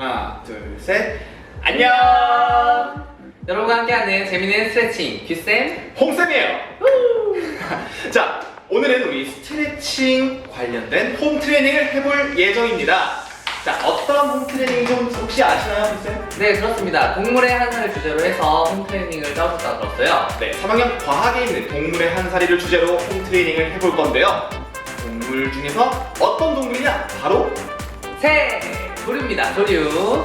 하나, 둘, 셋. 안녕! 여러분과 함께하는 재밌는 스트레칭 규쌤 홍쌤이에요. 자, 오늘은 우리 스트레칭 관련된 홈 트레이닝을 해볼 예정입니다. 자, 어떤 홈 트레이닝 좀 혹시 아시나요, 홍쌤? 네 그렇습니다 동물의 한 살을 주제로 해서 홈 트레이닝을 짜오셨다고 들었어요 네, 3학년 과학에 있는 동물의 한 사리를 주제로 홈 트레이닝을 해볼 건데요. 동물 중에서 어떤 동물이냐? 바로 새! 조류입니다 조류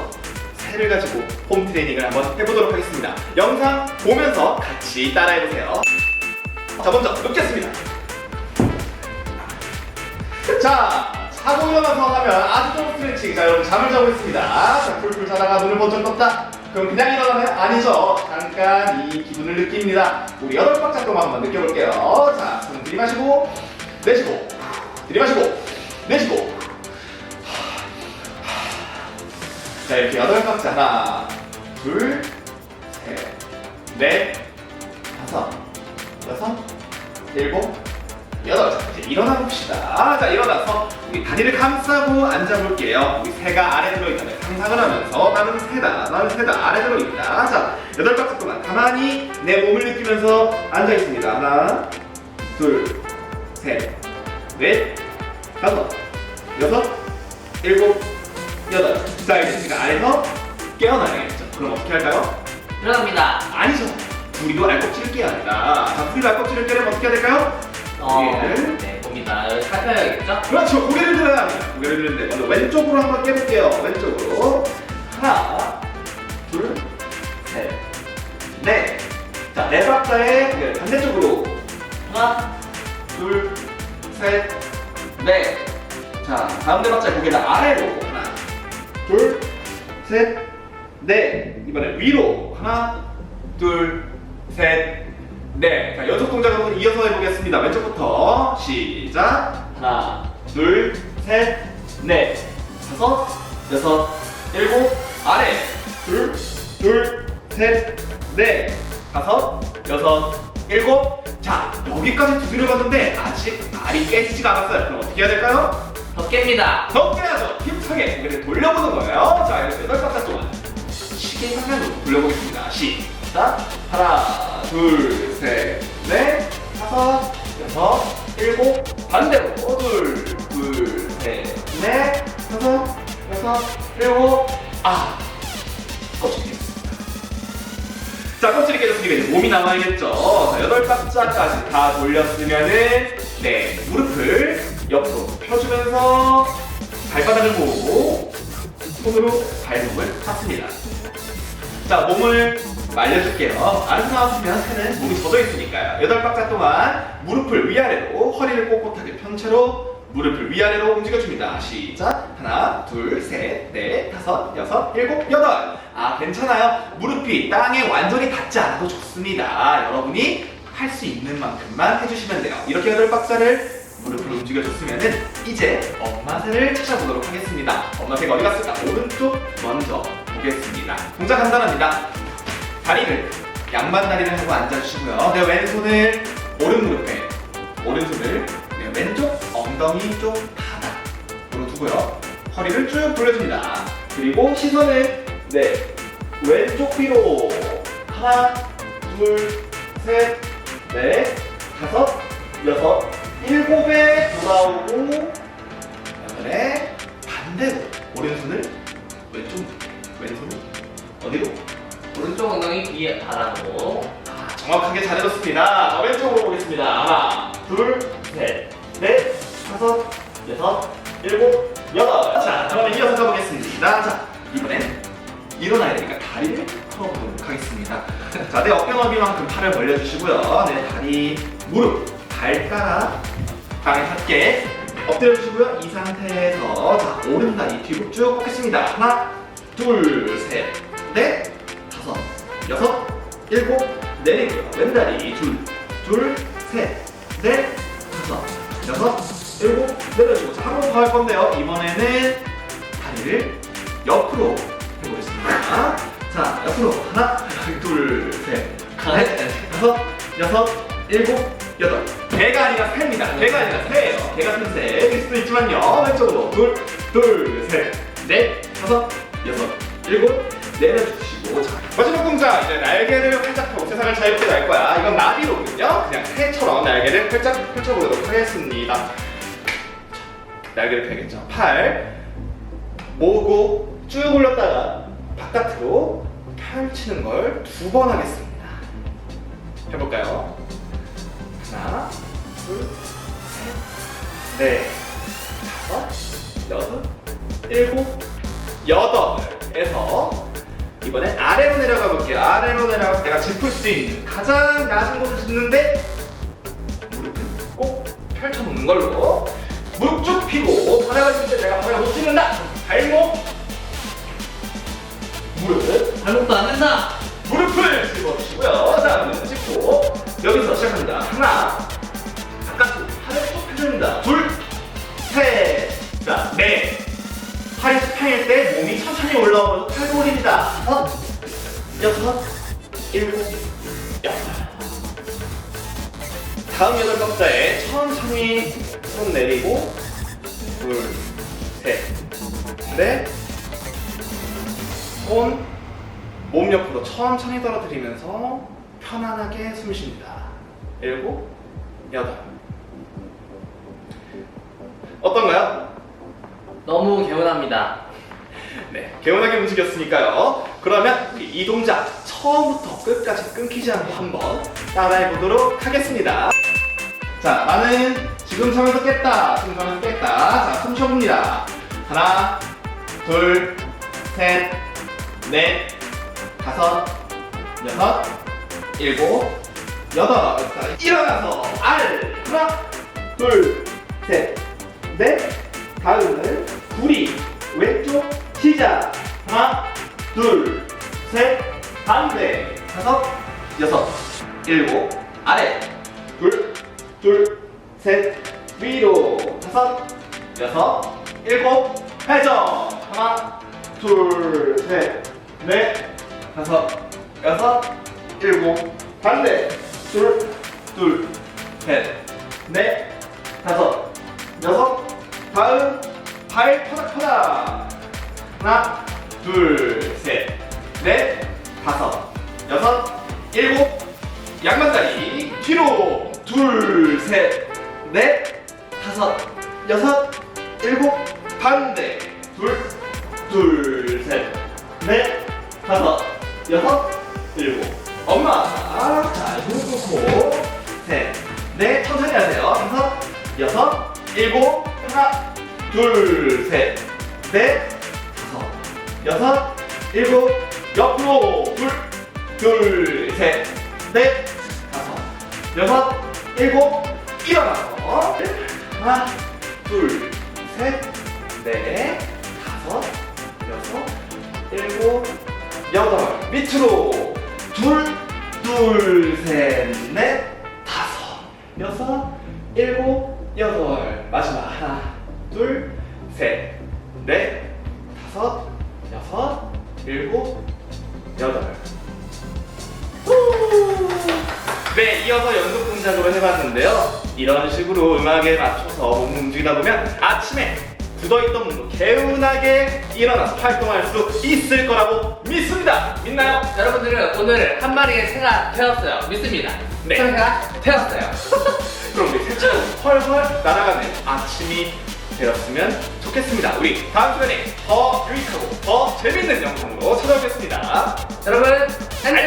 새를 가지고 홈 트레이닝을 한번 해보도록 하겠습니다. 영상 보면서 같이 따라해보세요. 자, 먼저 눕겠습니다. 자, 자고 일어나서 하면 아주 좋은 스트레칭. 자, 여러분 잠을 자고 있습니다. 자, 풀풀 자다가 눈을 번쩍 떴다. 그럼 그냥 일어나면 아니죠. 잠깐 이 기분을 느낍니다. 우리 여덟 박자 동안 한번 느껴볼게요. 자, 손 들이마시고, 내쉬고, 들이마시고, 내쉬고, 자 이렇게 여덟 박자 하나 둘셋넷 다섯 여섯 일곱 여덟. 자 이제 일어나 봅시다. 자 일어나서 우리 다리를 감싸고 앉아 볼게요. 우리 새가 아래 들어있다는 상상을 하면서 나는 새다 나는 새다 아래 들어있다. 자 여덟 박자 동안 가만히 내 몸을 느끼면서 앉아 있습니다. 하나 둘셋넷 다섯 여섯 일곱 여덟. 자 이제 제가 아래서 깨어나야겠죠. 그럼 어떻게 할까요? 들어갑니다. 아니죠 우리도 알꼭지를 깨야 합니다. 자 우리도 알꼭지를 깨려면 어떻게 해야 될까요? 어, 고개를. 네 봅니다. 살펴야겠죠? 그렇죠. 고개를 들어야 합니다. 고개를 드는데 먼저 왼쪽으로 한번 깨볼게요. 왼쪽으로 셋, 넷. 이번에 위로. 하나, 둘, 셋, 넷. 자, 연속 동작으로 이어서 해보겠습니다. 왼쪽부터 시작. 하나, 둘, 셋, 넷, 다섯, 여섯, 일곱, 아래. 둘, 둘, 셋, 넷, 다섯, 여섯, 일곱. 자, 여기까지 두드려 봤는데 아직 알이 깨지지가 않았어요. 그럼 어떻게 해야 될까요? 더 깹니다 더 깨야죠. 힘차게 고개를 돌려보는 거예요. 자, 이렇게 여덟 박자 동안 시계 방향으로 돌려보겠습니다. 시작. 하나, 둘, 셋, 넷, 다섯, 여섯, 일곱, 반대로 둘, 둘, 셋, 넷, 다섯, 여섯, 일곱, 아, 껍질이 깨졌습니다. 자, 껍질이 깨졌으니까 이제 몸이 남아야겠죠. 자, 여덟 박자까지 다 돌렸으면은 네, 무릎을 옆으로 펴주면서 발바닥을 모으고 손으로 발목을 탔습니다. 자, 몸을 말려줄게요. 안 나왔으면 새는 몸이 젖어 있으니까요. 여덟 박자 동안 무릎을 위아래로 허리를 꼿꼿하게 편 채로 무릎을 위아래로 움직여줍니다. 시작. 하나, 둘, 셋, 넷, 다섯, 여섯, 일곱, 여덟. 아, 괜찮아요. 무릎이 땅에 완전히 닿지 않아도 좋습니다. 여러분이 할 수 있는 만큼만 해주시면 돼요. 이렇게 여덟 박자를 무릎을 움직여줬으면은 이제 엄마 새를 찾아보도록 하겠습니다. 엄마 새가 어디 갔을까? 오른쪽 먼저 보겠습니다. 동작 간단합니다. 다리를 양반 다리를 하고 앉아주시고요. 내 왼손을 오른 무릎에, 오른손을 내 왼쪽 엉덩이 쪽 바닥으로 두고요. 허리를 쭉 돌려줍니다. 그리고 시선을 내 왼쪽 귀로 하나, 둘, 셋, 넷, 다섯, 여섯, 일곱에 돌아오고 여덟에 반대로 오른손을 왼쪽 왼손을 어디로? 오른쪽 엉덩이 뒤에 바라보고 아, 정확하게 잘 해줬습니다. 자, 왼쪽으로 보겠습니다. 하나, 둘, 셋, 넷, 다섯, 여섯, 일곱, 여덟. 자, 그러면 이어서 가보겠습니다. 자, 이번엔 일어나야 되니까 다리를 풀어보도록 하겠습니다. 자, 내 어깨 너비만큼 팔을 벌려주시고요. 내 다리, 무릎, 발가락 땅에 닿게 엎드려 주시고요. 이 상태에서 자, 오른 다리 뒤로 쭉 뻗겠습니다. 하나, 둘, 셋, 넷, 다섯, 여섯, 일곱, 내리고요. 왼다리 둘, 둘, 셋, 넷, 다섯, 여섯, 일곱, 내려주고 자, 한번 더 할 건데요. 이번에는 다리를 옆으로 해보겠습니다. 자, 옆으로 하나, 둘, 셋, 넷, 다섯, 여섯, 일곱, 여덟. 개가 아니라 새입니다. 개가 아니라 새예요. 개 같은 새. 일 수도 있지만요. 왼쪽으로 둘, 둘, 셋, 넷, 다섯, 여섯, 일곱 내려주시고 자 마지막 동작 이제 날개를 활짝 펴고 세상을 자유롭게 날 거야 이건 나비로군요 그냥 새처럼 날개를 활짝 펼쳐보도록 하겠습니다 자, 날개를 펴겠죠 팔 모으고 쭉 올렸다가 바깥으로 펼치는 걸 두 번 하겠습니다 해볼까요? 하나 둘 셋 넷 다섯 여섯 일곱 여덟에서 이번엔 아래로 내려가 볼게요. 아래로 내려가 내가 짚을 수 있는 가장 낮은 곳을 짚는데 무릎은 꼭 펼쳐놓는 걸로 무릎 쭉 펴고 바닥을 짚을 때 내가 바닥을 못 짚는다. 발목 무릎 발목도 안 된다. 무릎을 짚어주시고요. 자, 무릎 박자에 천천히 손 내리고 둘, 셋, 넷, 손, 몸 옆으로 천천히 떨어뜨리면서 편안하게 숨 쉽니다. 일곱, 여덟. 어떤가요? 너무 개운합니다. 네, 개운하게 움직였으니까요. 그러면 이 동작 처음부터 끝까지 끊기지 않고 한번 따라해 보도록 하겠습니다. 자, 나는 지금 잠에서 깼다. 지금 잠에서 깼다. 자, 숨 쉬어봅니다. 하나, 둘, 셋, 넷, 다섯, 여섯, 일곱, 여덟. 자, 일어나서 알. 하나, 둘, 셋, 넷. 다음은 구리 왼쪽 시작. 하나, 둘, 셋, 반대. 다섯, 여섯, 일곱, 아래. 둘, 둘, 셋, 위로. 다섯, 여섯, 일곱, 회전. 하나, 둘, 셋, 넷, 다섯, 여섯, 일곱, 반대. 둘, 둘, 셋, 넷, 다섯, 여섯, 다음 발 파닥파닥. 하나, 둘, 셋, 넷, 다섯, 여섯, 일곱, 둘, 셋, 넷, 다섯, 여섯, 일곱, 반대 둘, 둘, 셋, 넷, 다섯, 여섯, 일곱. 엄마, 자, 무릎 꿇고 셋, 넷, 천천히 하세요. 다섯, 여섯, 일곱, 하나, 둘, 셋, 넷, 다섯, 여섯, 일곱, 옆으로 둘, 둘, 셋, 넷, 다섯, 여섯, 일곱, 일어나서. 하나, 둘, 셋, 넷, 다섯, 여섯, 일곱, 여덟. 밑으로 둘, 둘, 셋, 넷, 다섯, 여섯, 일곱, 여덟. 마지막 하나, 둘, 셋, 넷, 다섯, 여섯, 일곱, 여덟. 후. 네, 이어서 연속 동작으로 해봤는데요. 이런 식으로 음악에 맞춰서 몸을 움직이다 보면 아침에 굳어있던 몸도 개운하게 일어나서 활동할 수 있을 거라고 믿습니다. 믿나요? 여러분들은 오늘 한 마리의 새가 되었어요. 믿습니다. 네. 새가 되었어요. 그럼 우리 새처럼 헐헐 날아가는 아침이 되었으면 좋겠습니다. 우리 다음 시간에 더 유익하고 더 재밌는 영상으로 찾아오겠습니다. 여러분. 안녕!